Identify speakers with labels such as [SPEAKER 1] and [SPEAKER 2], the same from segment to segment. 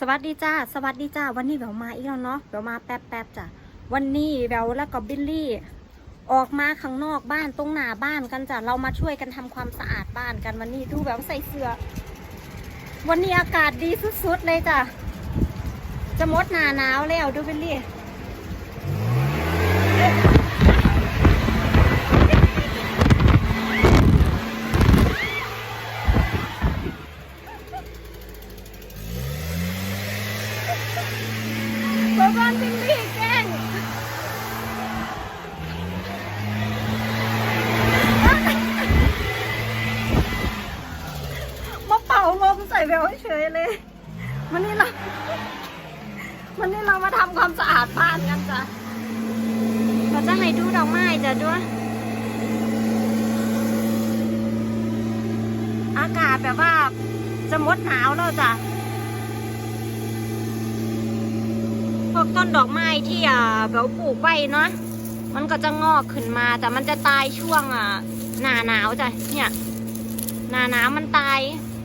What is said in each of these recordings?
[SPEAKER 1] สวัสดีจ้า สวัสดีจ้า วันนี้แววมาอีกแล้วเนาะแววมาแป๊บแป๊บๆจ้ะ วันนี้แววแล้วก็บิลลี่ ออกมาข้างนอกบ้านตรงหน้าบ้านกันจ้ะ เรามาช่วยกันทำความสะอาดบ้านกันวันนี้ดูแววใส่เสื้อ วันนี้อากาศดีสุดๆเลยจ้ะ จะมดหนาหนาวแล้วดูบิลลี่ แววเฉยเลย วันนี้เราวันนี้เรามาทำความสะอาดบ้านกันจ้ะเราจะให้ดูดอกไม้จ้ะด้วย อากาศแบบว่าจะมดหนาวแล้วจ้ะพวกต้นดอกไม้ที่อ่าแบบปลูกไว้เนาะมันก็จะงอกขึ้นมา แต่มันจะตายช่วงอะหนาหนาวจ้ะเนี่ย หนาหนาวมันตาย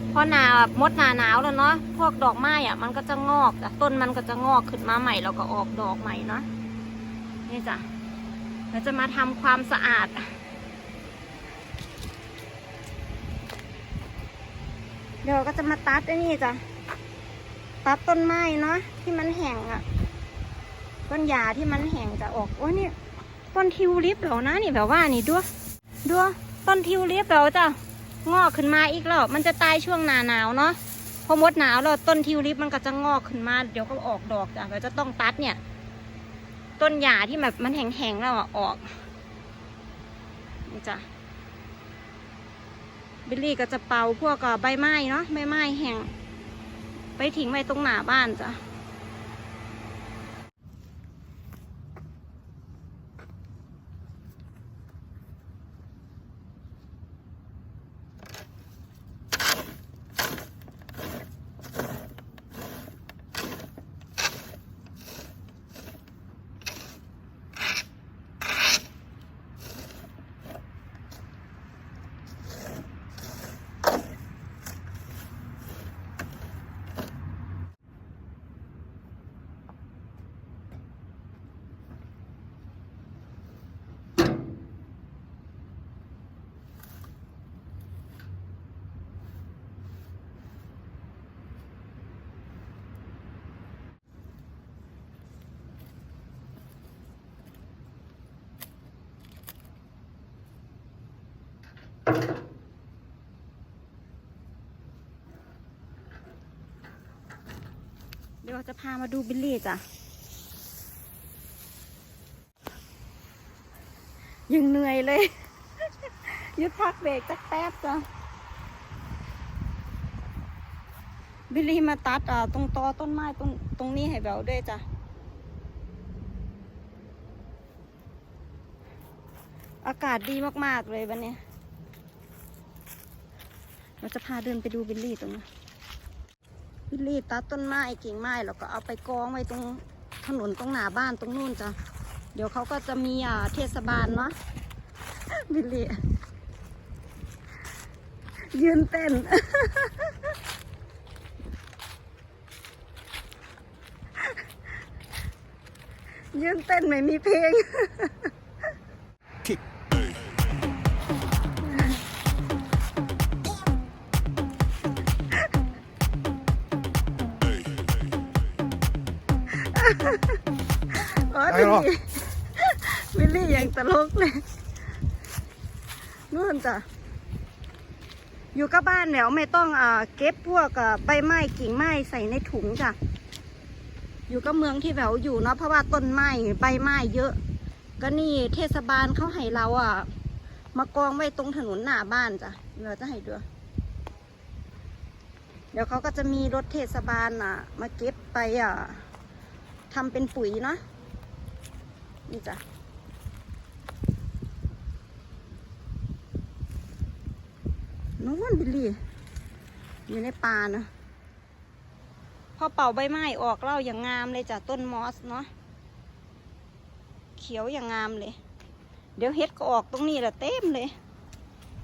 [SPEAKER 1] เพราะหนามดหนาหนาวแล้วเนาะพวกดอกไม้อะ มันก็จะงอกจ้ะต้นมันก็จะงอกขึ้นมาใหม่แล้วก็ออกดอกใหม่เนาะนี่จ้ะเราจะมาทำความสะอาดเดี๋ยวก็จะมาตัดไอ้นี่จ้ะ ตัดต้นไม้เนาะที่มันแห้งอะ ต้นหญ้าที่มันแห้งจะออก โอ้ยนี่ต้นทิวลิปเหรอนะนี่แบบว่านี่ดูดูต้นทิวลิปเราจะ งอกขึ้นมาอีกแล้วมันจะตายช่วงหนาหนาวเนาะพอมดหนาวแล้วต้นทิวลิปมันก็จะงอกขึ้นมา เดี๋ยวก็ออกดอกจ้ะเราจะต้องตัดเนี่ย ต้นหญ้าที่แบบมันแห้งๆแล้วอะออกนี่จ้ะบิลลี่ก็จะเป่าพวกกับใบไม้เนาะใบไม้แห้งไปทิ้งไว้ตรงหน้าบ้านจ้ะ ดี๋ยวจะพามาดูบิลลี่จ้ะ ยังเหนื่อยเลย ยุดพักเบรกจักแป๊บจ้ะ บิลลี่มาตัดอ่าตรงตอต้นไม้ตรงตรงนี้ให้แบวด้วยจ้ะอากาศดีมาก ๆ เลยวันนี้ เราจะพาเดินไปดูบิลลี่ตรงนี้ บิลลี่ตัดต้นไม้กิ่งไม้แล้วก็เอาไปกองไว้ตรงถนนตรงหน้าบ้านตรงนู่นจ้ะเดี๋ยวเขาก็จะมีอ่าเทศบาลเนาะบิลลี่ยืนเต้น ยืนเต้นไม่มีเพลง โอ้ย
[SPEAKER 2] ไอ้
[SPEAKER 1] บิล
[SPEAKER 2] หรอ
[SPEAKER 1] ลี่บิลลี่ยังตลกเลยนู่นจ้ะอยู่กับบ้านแล้วไม่ต้องเก็บพวกใบไม้กิ่งไม้ใส่ในถุงจ้ะอยู่กับเมืองที่แถวอยู่เนาะเพราะว่าต้นไม้ใบไม้เยอะ ก็นี่เทศบาลเขาให้เราอะ มากองไว้ตรงถนนหน้าบ้านจ้ะเดี๋ยวจะให้ดูเดี๋ยวเขาก็จะมีรถเทศบาลอะ มาเก็บไปอะ ทำเป็นปุ๋ยเนาะนี่จ้ะนู้นบิลลี่ อยู่ในป่านะพอเป่าใบไม้ออกเล่าอย่างงามเลยจ้ะต้นมอสเนาะเขียวอย่างงามเลย เดี๋ยวเฮ็ดก็ออกตรงนี้แหละเต็มเลย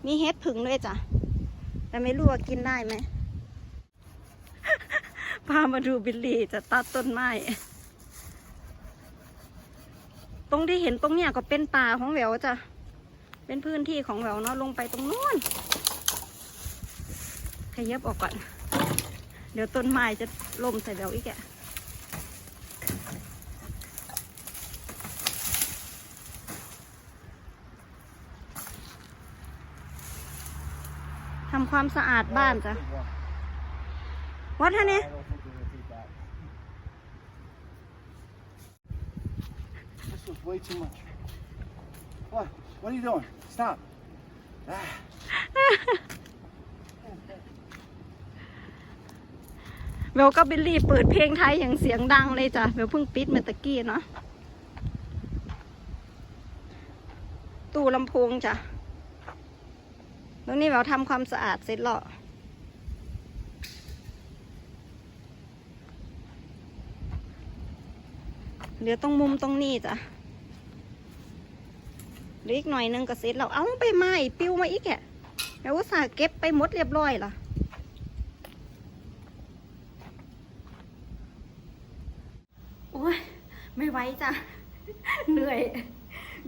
[SPEAKER 1] มีเฮ็ดผึ่งด้วยจ้ะแต่ไม่รู้ว่ากินได้ไหมพามาดูบิลลี่จะตัดต้นไม้ ตรงที่เห็นตรงเนี้ยก็เป็นป่าของแหววจ้ะ เป็นพื้นที่ของแหววเนาะลงไปตรงนู้นขยับออกก่อน เดี๋ยวต้นไม้จะล่มใส่แหววอีกแกทำความสะอาดบ้านจ้ะวัดท่านี่
[SPEAKER 2] This was way too much. What? What are you doing? Stop. Ah.
[SPEAKER 1] เบลกับบิลลี่เปิดเพลงไทยอย่างเสียงดังเลยจ้ะเบลเพิ่งปิดเมื่อตะกี้เนาะตู้ลำโพงจ้ะแล้วนี่เบลทำความสะอาดเสร็จแล้วเหลือตรงมุมตรงนี้จ้ะ เหลืออีกหน่อยนึงก็เสร็จแล้วเอาไปไหม้ปิวมาอีกแกะแล้วอุตส่าห์เก็บไปหมดเรียบร้อยล่ะโอ้ยไม่ไหวจ้ะเหนื่อย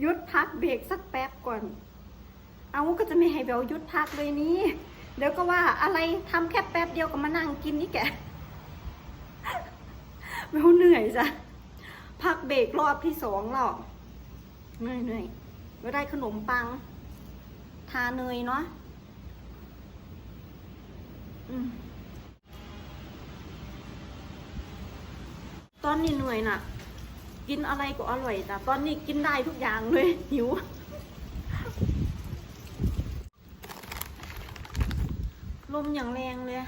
[SPEAKER 1] ยุดพักเบรกสักแป๊บก่อน เอาก็จะไม่ให้เบลยุดพักเลยนี้เดี๋ยวก็ว่าอะไรทำแค่แป๊บเดียวก็มานั่งกินนี่แกเบลเหนื่อยจ้ะพักเบรกรอบที่สองแล้วเหนื่อยเหนื่อย เบลได้ขนมปัง ทาเนยเนาะอตอนนี้เหนื่อยน่ะ กินอะไรก็อร่อยแต่ตอนนี้กินได้ทุกอย่างเลย หิว ลมอย่างแรงเลย